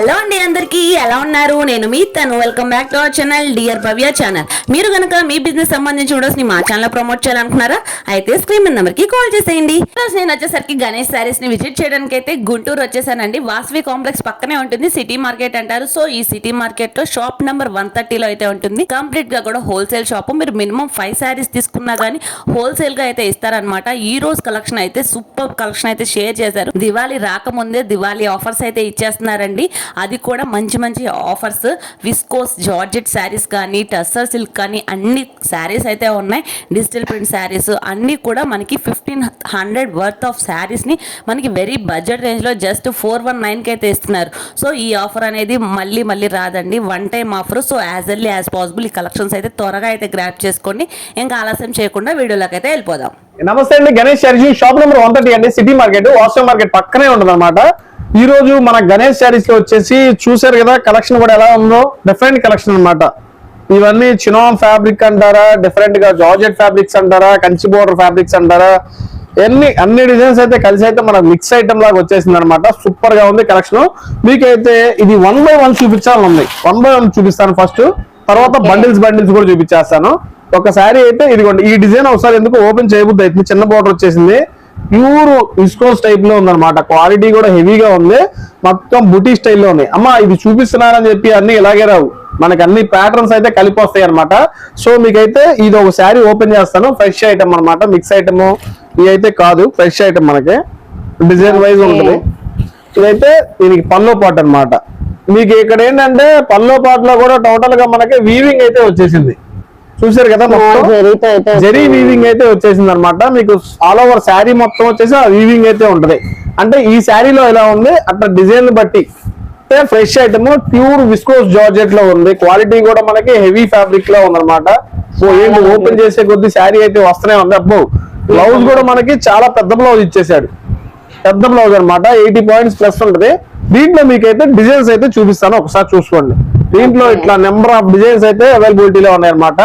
Hello అండి అందరికీ ఎలా ఉన్నారు? నేను మీ తను. Welcome back to our channel dear Bhavya channel మీరు కనుక మీ బిజినెస్ సంబంధించి వీడియోస్ని మా ఛానల్ ప్రమోట్ చేయాలనుకున్నారా? అయితే స్క్రీన్ నెంబర్కి కాల్ చేసేయండి. ఈరోజు నేను వచ్చేసరికి గణేష్ శారీస్ని విజిట్ చేయడానికి అయితే గుంటూరు వచ్చేసానండి. వాసవి కాంప్లెక్స్ పక్కనే ఉంటుంది సిటీ మార్కెట్ అంటారు. సో ఈ సిటీ మార్కెట్లో షాప్ నెంబర్ వన్ థర్టీలో అయితే ఉంటుంది. కంప్లీట్గా కూడా హోల్సేల్ షాప్ మీరు మినిమం ఫైవ్ శారీస్ తీసుకున్నా కానీ హోల్సేల్గా అయితే ఇస్తారనమాట ఈ రోజు కలెక్షన్ అయితే సూపర్ కలెక్షన్ అయితే షేర్ చేశారు. దివాళీ రాకముందే దివాళీ ఆఫర్స్ అయితే ఇచ్చేస్తున్నారండి. అది కూడా మంచి మంచి ఆఫర్స్. విస్కోస్ జార్జెట్ శారీస్ కానీ టస్సర్ సిల్క్ కానీ అన్ని శారీస్ అయితే ఉన్నాయి. డిజిటల్ ప్రింట్ శారీస్ అన్నీ కూడా మనకి ఫిఫ్టీన్ హండ్రెడ్ వర్త్ ఆఫ్ శారీస్ని మనకి వెరీ బడ్జెట్ రేంజ్లో జస్ట్ ఫోర్ వన్ నైన్కి అయితే ఇస్తున్నారు. సో ఈ ఆఫర్ అనేది మళ్ళీ మళ్ళీ రాదండి. One time offer. So as early as possible ఈ కలెక్షన్స్ అయితే త్వరగా అయితే గ్రాప్ చేసుకోండి. ఇంకా ఆలస్యం చేయకుండా వీడియోలోకి అయితే వెళ్ళిపోదాం. నమస్తే అండి. Ganesh saris shop number one thirty అండి. సిటీ మార్కెట్ వాసవ మార్కెట్ పక్కనే ఉంటుంది అనమాట ఈ రోజు మన గణేష్ శారీస్లో వచ్చేసి చూసారు కదా కలెక్షన్ కూడా ఎలా ఉందో? డిఫరెంట్ కలెక్షన్ అన్నమాట. ఇవన్నీ చినోన్ ఫ్యాబ్రిక్ అంటారా డిఫరెంట్గా జార్జెట్ ఫ్యాబ్రిక్స్ అంటారా కంచి బోర్డర్ ఫ్యాబ్రిక్స్ అంటారా? ఎన్ని అన్ని డిజైన్స్ అయితే కలిసి అయితే మన మిక్స్ ఐటమ్ లాగా వచ్చేసింది అనమాట సూపర్గా ఉంది కలెక్షన్ మీకైతే ఇది వన్ బై వన్ చూపించాలని ఉంది వన్ బై వన్ చూపిస్తాను ఫస్ట్ తర్వాత బండిల్స్ బండిల్స్ కూడా చూపించేస్తాను. ఒక శారీ అయితే ఇదిగోండి ఈ డిజైన్ ఒకసారి ఎందుకు ఓపెన్ చేయబుద్ది అవుతుంది? చిన్న బోర్డర్ వచ్చేసింది. ప్యూర్ విస్కోస్ టైప్లో ఉందన్నమాట. క్వాలిటీ కూడా హెవీగా ఉంది. మొత్తం బుటీ స్టైల్లో ఉంది అమ్మా ఇది చూపిస్తున్నారని చెప్పి అన్ని ఇలాగే రావు. మనకి అన్ని ప్యాటర్న్స్ అయితే కలిపి వస్తాయి అనమాట సో మీకైతే ఇది ఒక శారీ ఓపెన్ చేస్తాను. ఫ్రెష్ ఐటమ్ అన్నమాట. మిక్స్ ఐటమ్ ఇది అయితే కాదు. ఫ్రెష్ ఐటమ్ మనకి. డిజైన్ వైజ్ ఉంటుంది. ఇదైతే దీనికి పల్లో పాట్ అన్నమాట. మీకు ఇక్కడ ఏంటంటే పల్లో పాట్లో కూడా టోటల్గా మనకి వీవింగ్ అయితే వచ్చేసింది. చూసారు కదా మొత్తం? జరీ వీవింగ్ అయితే వచ్చేసింది అనమాట మీకు ఆల్ ఓవర్ శారీ మొత్తం వచ్చేసి ఆ వీవింగ్ అయితే ఉంటది. అంటే ఈ శారీలో ఎలా ఉంది? అట్లా డిజైన్ బట్టి. ఫ్రెష్ ఐటమ్ ప్యూర్ విస్కోస్ జార్జెట్లో ఉంది. క్వాలిటీ కూడా మనకి హెవీ ఫ్యాబ్రిక్లో ఉందన్నమాట. సో ఏంటి? ఓపెన్ చేసే కొద్ది శారీ అయితే వస్తూనే ఉంది. అబ్బో బ్లౌజ్ కూడా మనకి చాలా పెద్ద బ్లౌజ్ ఇచ్చేసాడు పెద్ద బ్లౌజ్ అన్నమాట. ఎయిటీ పాయింట్స్ ప్లస్ ఉంటది. దీంట్లో మీకైతే డిజైన్స్ అయితే చూపిస్తాను. ఒకసారి చూసుకోండి. దీంట్లో ఇట్లా నెంబర్ ఆఫ్ డిజైన్స్ అయితే అవైలబిలిటీలో ఉన్నాయన్నమాట.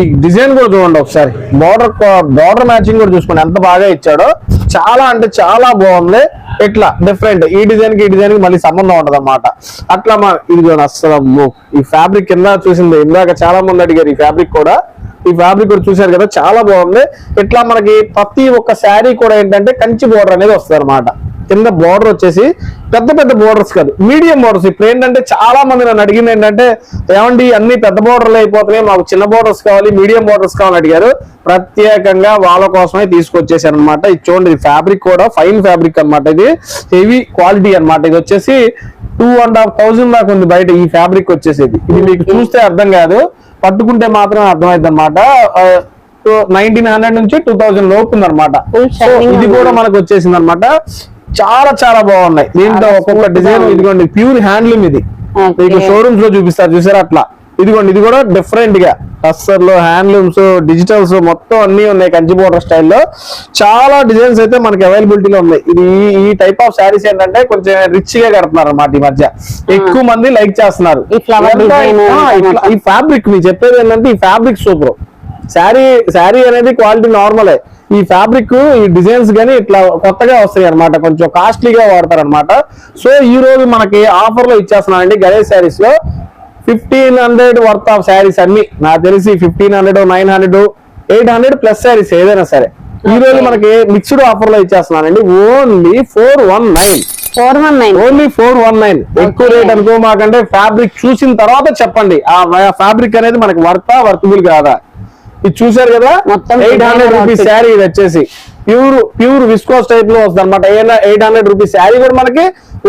ఈ డిజైన్ కూడా చూడండి ఒకసారి. బార్డర్ బార్డర్ మ్యాచింగ్ కూడా చూసుకోండి. ఎంత బాగా ఇచ్చాడో. చాలా అంటే చాలా బాగుంది. ఇట్లా డిఫరెంట్ ఈ డిజైన్కి ఈ డిజైన్కి మళ్ళీ సంబంధం ఉండదు అనమాట అట్లా మా ఇది అమ్మో. ఈ ఫ్యాబ్రిక్ కింద చూసింది. ఇందాక చాలా మంది అడిగారు ఈ ఫ్యాబ్రిక్ కూడా. ఈ ఫ్యాబ్రిక్ కూడా చూసారు కదా. చాలా బాగుంది. ఇట్లా మనకి ప్రతి ఒక్క శారీ కూడా ఏంటంటే కంచి బోర్డర్ అనేది వస్తుంది అనమాట కింద బోర్డర్ వచ్చేసి పెద్ద పెద్ద బోర్డర్స్ కాదు. మీడియం బోర్డర్స్ ఇప్పుడు ఏంటంటే చాలా మంది నన్ను అడిగింది ఏంటంటే ఏమండి అన్ని పెద్ద బోర్డర్లు అయిపోతున్నాయి మాకు చిన్న బోర్డర్స్ కావాలి మీడియం బోర్డర్స్ కావాలని అడిగారు. ప్రత్యేకంగా వాళ్ళ కోసమే తీసుకొచ్చేసాను అనమాట ఇది చూడండి ఫ్యాబ్రిక్ కూడా ఫైన్ ఫ్యాబ్రిక్ అన్నమాట ఇది. హెవీ క్వాలిటీ అన్నమాట. ఇది వచ్చేసి టూ అండ్ హాఫ్ థౌసండ్ దాకా ఉంది బయట ఈ ఫ్యాబ్రిక్ వచ్చేసేది. ఇది మీకు చూస్తే అర్థం కాదు. పట్టుకుంటే మాత్రం అర్థమైంది అనమాట నైన్టీన్ హండ్రెడ్ నుంచి టూ థౌసండ్ లోపు ఉందన్నమాట. ఇది కూడా మనకు వచ్చేసింది అనమాట చాలా చాలా బాగున్నాయి. దీంట్లో ఒక్కొక్క డిజైన్. ఇదిగోండి ప్యూర్ హ్యాండ్లూమ్ ఇది. మీకు షోరూమ్స్లో చూపిస్తారు చూసారా అట్లా? ఇదిగోండి ఇది కూడా డిఫరెంట్గా. అస్సర్లు హ్యాండ్లూమ్స్ డిజిటల్స్ మొత్తం అన్ని ఉన్నాయి కంచి బోర్డర్ స్టైల్లో చాలా డిజైన్స్ అయితే మనకి అవైలబిలిటీలో ఉన్నాయి. ఇది ఈ- టైప్ ఆఫ్ శారీస్ ఏంటంటే కొంచెం రిచ్గా కడుతున్నారు అన్నమాట ఈ మధ్య. ఎక్కువ మంది లైక్ చేస్తున్నారు. ఈ ఫ్యాబ్రిక్ మీరు చెప్పేది ఏంటంటే ఈ ఫ్యాబ్రిక్ సూపర్ శారీ శారీ అనేది క్వాలిటీ నార్మలే ఈ ఫ్యాబ్రిక్ ఈ డిజైన్స్ గానీ ఇట్లా కొత్తగా వస్తాయి అన్నమాట. కొంచెం కాస్ట్లీగా వాడతారు అనమాట సో ఈ రోజు మనకి ఆఫర్లో ఇచ్చేస్తున్నానండి గణేష్ శారీస్లో. Fifteen hundred worth of saris అన్ని. నాకు తెలిసి fifteen hundred nine hundred eight hundred plus saris ఏదైనా సరే. ఈ రోజు మనకి మిక్స్డ్ ఆఫర్లో ఇచ్చేస్తున్నానండి. Only four one nine four one nine only four one nine ఎక్కువ. రేట్ అనుకో మాకంటే ఫ్యాబ్రిక్ చూసిన తర్వాత చెప్పండి. ఆ ఫ్యాబ్రిక్ అనేది మనకి వర్తా వర్తబుల్ కాదా? ఇది చూసారు కదా? మొత్తం ఎయిట్ హండ్రెడ్ రూపీస్. శారీ ఇది వచ్చేసి. ప్యూర్ ప్యూర్ విస్కోస్ టైప్లో వస్తుంది అనమాట ఎయిట్ హండ్రెడ్ రూపీస్ శారీ కూడా మనకి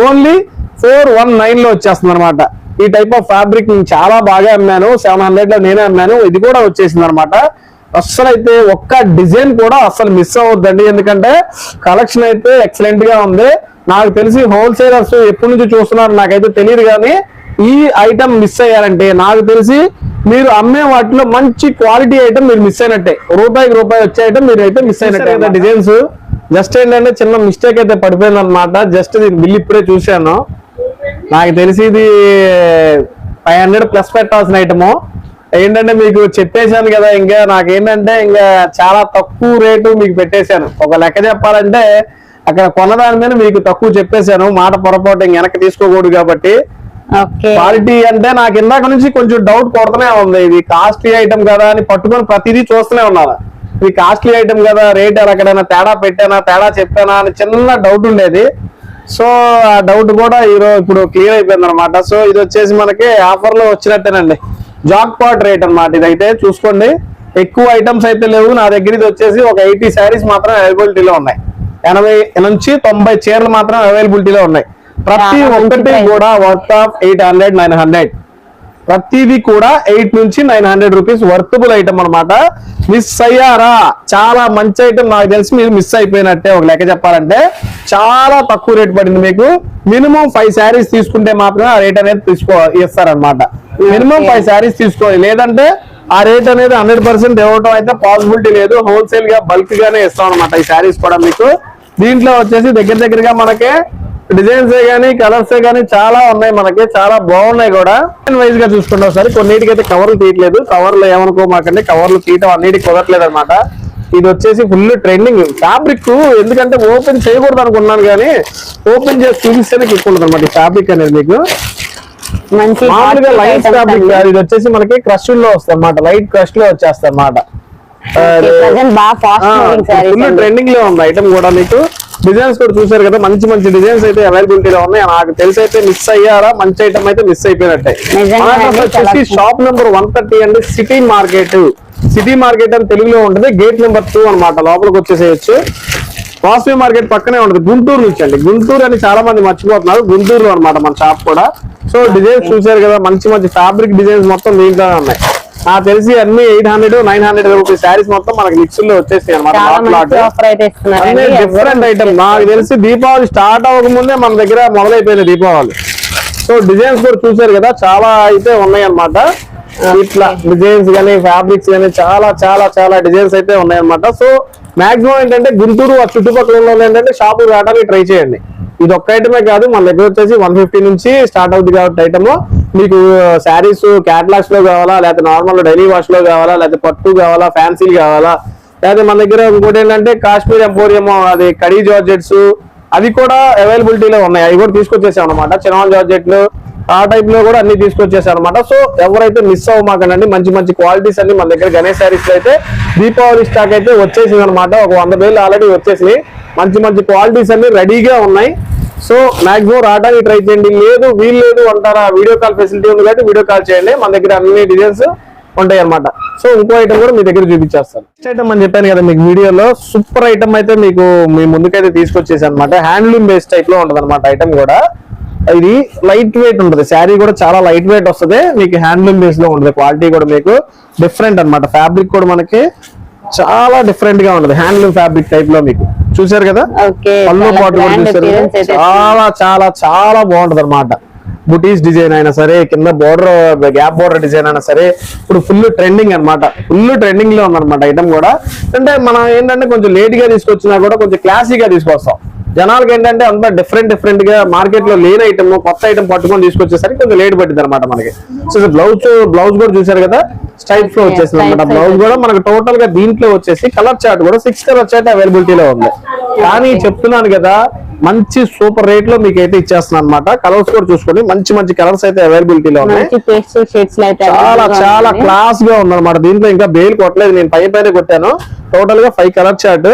ఓన్లీ ఫోర్ వన్ నైన్లో వచ్చేస్తుంది అనమాట ఈ టైప్ ఆఫ్ ఫ్యాబ్రిక్ నేను చాలా బాగా అమ్మాను. సెవెన్ హండ్రెడ్లో నేనే అమ్మాను. ఇది కూడా వచ్చేసింది అనమాట అస్సలు అయితే ఒక్క డిజైన్ కూడా అస్సలు మిస్ అవ్వద్దండి. ఎందుకంటే కలెక్షన్ అయితే ఎక్సలెంట్గా ఉంది. నాకు తెలిసి హోల్సేలర్స్ ఎప్పటి నుంచి చూస్తున్నారు నాకైతే తెలియదు కానీ ఈ ఐటమ్ మిస్ అయ్యారంటే నాకు తెలిసి మీరు అమ్మే వాటిలో మంచి క్వాలిటీ ఐటమ్ మీరు మిస్ అయినట్టే. రూపాయికి రూపాయి వచ్చే ఐటమ్ మీరు అయితే మిస్ అయినట్టే డిజైన్స్ జస్ట్ ఏంటంటే చిన్న మిస్టేక్ అయితే పడిపోయింది అనమాట జస్ట్ దీని బిల్ ఇప్పుడే చూశాను. నాకు తెలిసి ఇది ఫైవ్ హండ్రెడ్ ప్లస్ పెట్టాల్సిన ఐటమ్ ఏంటంటే మీకు చెప్పేశాను కదా ఇంకా నాకేంటంటే ఇంకా చాలా తక్కువ రేటు మీకు పెట్టేశాను. ఒక లెక్క చెప్పాలంటే అక్కడ కొన్నదాని మీద మీకు తక్కువ చెప్పేశాను. మాట పొరపాటు ఇంక వెనక్కి తీసుకోకూడదు కాబట్టి క్వాలిటీ అంటే నాకు ఇందాక నుంచి కొంచెం డౌట్ కొడుతూనే ఉంది. ఇది కాస్ట్లీ ఐటమ్ కదా అని పట్టుకొని ప్రతిదీ చూస్తూనే ఉన్నాను. ఇది కాస్ట్లీ ఐటమ్ కదా రేట్ ఎక్కడైనా తేడా పెట్టానా తేడా చెప్పానా అని చిన్న డౌట్ ఉండేది. సో ఆ డౌట్ కూడా ఈరోజు ఇప్పుడు క్లియర్ అయిపోయింది అనమాట సో ఇది వచ్చేసి మనకి ఆఫర్లో వచ్చినట్టేనండి. జాక్ పాట్ రేట్ అనమాట ఇదైతే. చూసుకోండి. ఎక్కువ ఐటమ్స్ అయితే లేవు. నా దగ్గర ఇది వచ్చేసి ఒక ఎయిటీ శారీస్ మాత్రం అవైలబిలిటీలో ఉన్నాయి. ఎనభై నుంచి తొంభై చీరలు మాత్రం అవైలబిలిటీలో ఉన్నాయి. ప్రతి ఒక్కటి. కూడా worth of eight hundred nine hundred ప్రతిదీ కూడా ఎయిట్ నుంచి nine hundred rupees worthable item అన్నమాట. మిస్ అయ్యారా చాలా మంచి ఐటమ్ నాకు తెలిసి మీరు మిస్ అయిపోయినట్టే ఒక లెక్క చెప్పాలంటే. చాలా తక్కువ రేట్ పడింది మీకు. మినిమం ఫైవ్ శారీస్ తీసుకుంటే మాత్రమే ఆ రేట్ అనేది తీసుకో ఇస్తారనమాట మినిమం. ఫైవ్ శారీస్ తీసుకోవాలి లేదంటే ఆ రేట్ అనేది హండ్రెడ్ పర్సెంట్ ఇవ్వడం అయితే పాసిబిలిటీ లేదు. హోల్సేల్గా బల్క్ గానే ఇస్తాం అనమాట ఈ శారీస్ కూడా మీకు. దీంట్లో వచ్చేసి దగ్గర దగ్గరగా మనకి డిజైన్స్ గానీ కలర్స్ గానీ చాలా ఉన్నాయి మనకి చాలా బాగున్నాయి కూడా. వైజ్గా చూసుకుంటాం ఒకసారి కొన్నిటికి అయితే కవర్లు తీయట్లేదు. కవర్లు ఏమనుకోమాకండి కవర్లు తీయటం అన్నిటికి కుదరట్లేదు అనమాట ఇది వచ్చేసి ఫుల్ ట్రెండింగ్ ఫ్యాబ్రిక్ ఎందుకంటే ఓపెన్ చేయకూడదు అనుకున్నాను కానీ ఓపెన్ చేసి చూపిస్తేనే ఎక్కువ అనమాట ఫ్యాబ్రిక్ అనేది మీకు. మామూలుగా లైట్ ఫ్యాబ్రిక్ ఇది వచ్చేసి మనకి క్రష్లో వస్తుంది అనమాట లైట్ క్రష్లో వచ్చేస్తుంది అనమాట ట్రెండింగ్లో ఉంది ఐటమ్ కూడా మీకు డిజైన్స్ కూడా చూసారు కదా మంచి మంచి డిజైన్స్ అయితే అవైలబిలిటీలో ఉన్నాయి. నాకు తెలిసి అయితే మిస్ అయ్యారా? మంచి ఐటమ్ అయితే మిస్ అయిపోయినట్టే. వచ్చేసి షాప్ నెంబర్ వన్ థర్టీ అండి సిటీ మార్కెట్ సిటీ మార్కెట్ అని తెలుగులో ఉంటుంది గేట్ నెంబర్ టూ అన్నమాట. లోపలికి వచ్చేసేయచ్చు. వాసవి మార్కెట్ పక్కనే ఉంటుంది గుంటూరు నుంచి అండి. గుంటూరు అని చాలా మంది మర్చిపోతున్నారు గుంటూరులో అన్నమాట మన షాప్ కూడా. సో డిజైన్స్ చూసారు కదా మంచి మంచి ఫ్యాబ్రిక్ డిజైన్స్ మొత్తం దీంట్లోనే ఉన్నాయి. నాకు తెలిసి అన్ని eight hundred nine hundred rupees. Saris మొత్తం మనకి మిక్స్లో వచ్చేస్తాయి అనమాట డిఫరెంట్ ఐటమ్ నాకు తెలిసి దీపావళి స్టార్ట్ అవ్వక ముందే మన దగ్గర మొదలైపోయింది దీపావళి. సో డిజైన్స్ కూడా చూసారు కదా చాలా అయితే ఉన్నాయి అన్నమాట. ఇట్లా డిజైన్స్ కానీ ఫ్యాబ్రిక్స్ కానీ చాలా చాలా చాలా డిజైన్స్ అయితే ఉన్నాయి అన్నమాట. సో మాక్సిమం ఏంటంటే గుంటూరు ఆ చుట్టుపక్కల ఏంటంటే షాపు రావడానికి ట్రై చేయండి. ఇది ఒక్క ఐటమే కాదు మన దగ్గర వచ్చేసి వన్ ఫిఫ్టీ నుంచి స్టార్ట్ అవుతుంది కాబట్టి ఐటమ్ మీకు శారీస్ క్యాటలాగ్స్లో కావాలా లేకపోతే నార్మల్ డైలీ వాష్లో కావాలా లేకపోతే పట్టు కావాలా ఫ్యాన్సీలు కావాలా? లేకపోతే మన దగ్గర ఇంకోటి ఏంటంటే కాశ్మీర్ ఎంపోరియం అది కడీ జార్జెట్స్ అవి కూడా అవైలబిలిటీలో ఉన్నాయి. అవి కూడా తీసుకొచ్చేసాం అనమాట చిన్న జార్జెట్లు ఆ టైప్లో కూడా అన్ని తీసుకొచ్చేసాం అనమాట సో ఎవరైతే మిస్ అవ్వమాకండి మంచి మంచి క్వాలిటీస్ అన్ని మన దగ్గర గణేష్ శారీస్ అయితే దీపావళి స్టాక్ అయితే వచ్చేసింది అనమాట ఒక వంద వేలు ఆల్రెడీ వచ్చేసినాయి. మంచి మంచి క్వాలిటీస్ అన్ని రెడీగా ఉన్నాయి. సో మాక్సిమం రావడానికి ట్రై చేయండి. లేదు వీలు లేదు అంటారా? వీడియో కాల్ ఫెసిలిటీ ఉంది కాబట్టి వీడియో కాల్ చేయండి. మన దగ్గర అన్ని డిజైన్స్ ఉంటాయి అన్నమాట. సో ఇంకో ఐటమ్ కూడా మీ దగ్గర చూపించేస్తాను. నెక్స్ట్ ఐటమ్ అని చెప్పాను కదా మీకు వీడియోలో సూపర్ ఐటమ్ అయితే మీకు మీ ముందుకైతే తీసుకొచ్చేసి అనమాట హ్యాండ్లూమ్ బేస్ టైప్లో ఉంటుంది అనమాట ఐటమ్ కూడా. ఇది లైట్ వెయిట్ ఉంటుంది. శారీ కూడా చాలా లైట్ వెయిట్ వస్తుంది. మీకు హ్యాండ్లూమ్ బేస్లో ఉంటుంది. క్వాలిటీ కూడా మీకు డిఫరెంట్ అన్నమాట. ఫ్యాబ్రిక్ కూడా మనకి చాలా డిఫరెంట్గా ఉంటుంది హ్యాండ్లూమ్ ఫ్యాబ్రిక్ టైప్లో మీకు. చూసారు కదా? పళ్ళు చాలా పాటు చాలా చాలా చాలా బాగుంటది అనమాట బుటీస్ డిజైన్ అయినా సరే కింద బోర్డర్ గ్యాప్ బోర్డర్ డిజైన్ అయినా సరే ఇప్పుడు ఫుల్ ట్రెండింగ్ అన్నమాట. ఫుల్ ట్రెండింగ్లో ఉందన్నమాట ఐటమ్ కూడా. అంటే మనం ఏంటంటే కొంచెం లేట్గా తీసుకొచ్చినా కూడా కొంచెం క్లాసీగా తీసుకొస్తాం. జనాలకి ఏంటంటే అంత డిఫరెంట్ డిఫరెంట్గా మార్కెట్లో లేని ఐటమ్ కొత్త ఐటమ్ పట్టుకొని తీసుకొచ్చేసరికి కొంచెం లేట్ పట్టింది అనమాట మనకి సో బ్లౌజ్ బ్లౌజ్ కూడా చూసారు కదా? స్టైప్లో వచ్చేసింది అనమాట. బ్లౌజ్ కూడా మనకు టోటల్గా దీంట్లో వచ్చేసి కలర్ చార్ట్ కూడా సిక్స్ కలర్ చార్ట్ అవైలబిలిటీలో ఉంది. కానీ చెప్తున్నాను కదా మంచి సూపర్ రేట్లో మీకు అయితే ఇచ్చేస్తున్నాను అనమాట కలర్స్ కూడా చూసుకోండి. మంచి మంచి కలర్స్ అయితే అవైలబిలిటీలో ఉన్నాయి. చాలా చాలా. క్లాస్గా ఉందన్నమాట. దీంట్లో ఇంకా బేల్ కొట్టలేదు. నేను పై పైన కొట్టాను. టోటల్గా ఫైవ్ కలర్ చార్ట్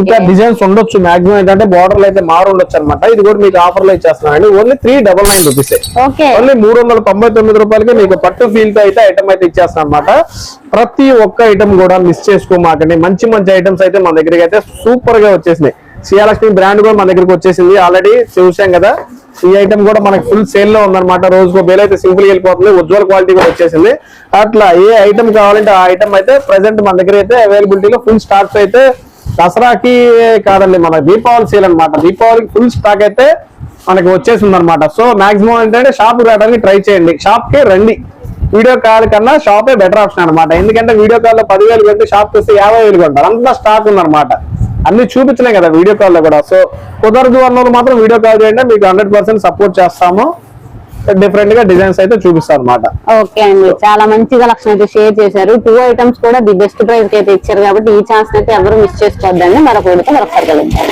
ఇంకా డిజైన్స్ ఉండొచ్చు. మాక్సిమం ఏంటంటే బార్డర్లు అయితే మారు ఉండొచ్చు అనమాట ఇది కూడా మీకు ఆఫర్లో ఇచ్చేస్తున్నానండి only three double nine rupees okay only మూడు వందల తొంభై తొమ్మిది రూపాయలకి మీకు పట్టు ఫీల్తో అయితే ఐటమ్ అయితే ఇచ్చేస్తాను అనమాట ప్రతి ఒక్క ఐటమ్ కూడా మిస్ చేసుకోమాకండి. మంచి మంచి ఐటమ్స్ అయితే మన దగ్గరికి అయితే సూపర్గా వచ్చేసినాయి. సియాలక్ష్మి బ్రాండ్ కూడా మన దగ్గరకు వచ్చేసింది. ఆల్రెడీ చూసాం కదా. ఈ ఐటమ్ కూడా మనకి ఫుల్ సేల్లో ఉందన్నమాట. రోజుకో బేల్ అయితే సింపుల్ వెళ్ళిపోతుంది. ఉజ్వల్ క్వాలిటీ కూడా వచ్చేసింది. అట్లా ఏ ఐటమ్ కావాలంటే ఆ ఐటమ్ అయితే ప్రెసెంట్ మన దగ్గర అయితే అవైలబిలిటీలో ఫుల్ స్టాక్స్ అయితే దసరాకి కాదండి మన దీపావళి సేల్ అనమాట దీపావళికి ఫుల్ స్టాక్ అయితే మనకి వచ్చేసింది అనమాట సో మాక్సిమం ఏంటంటే షాప్ రావడానికి ట్రై చేయండి. షాప్కి రండి. వీడియో కాల్ కన్నా షాపే బెటర్ ఆప్షన్ అనమాట ఎందుకంటే వీడియో కాల్లో పదివేలు కంటే షాప్ వస్తే యాభై వేలు కొంటారు. అంత స్టాక్ ఉందన్నమాట. అన్ని చూపించలే కదా వీడియో కాల్లో కూడా. సో కుదరదు అన్నోళ్ళు మాత్రం వీడియో కాల్ చేయండి మీకు హండ్రెడ్ పర్సెంట్ సపోర్ట్ చేస్తాము. డిఫరెంట్గా డిజైన్స్ అయితే చూపిస్తాను అనమాట ఓకే అండి. చాలా మంచి కలెక్షన్ అయితే షేర్ చేశారు. టూ ఐటమ్స్ కూడా ది బెస్ట్ ప్రైస్ అయితే ఇచ్చారు కాబట్టి ఈ ఛాన్స్ అయితే ఎవరు మిస్ చేసుకోవద్దండి. మరొక వీడితో మరొకసారి కలుగుతారు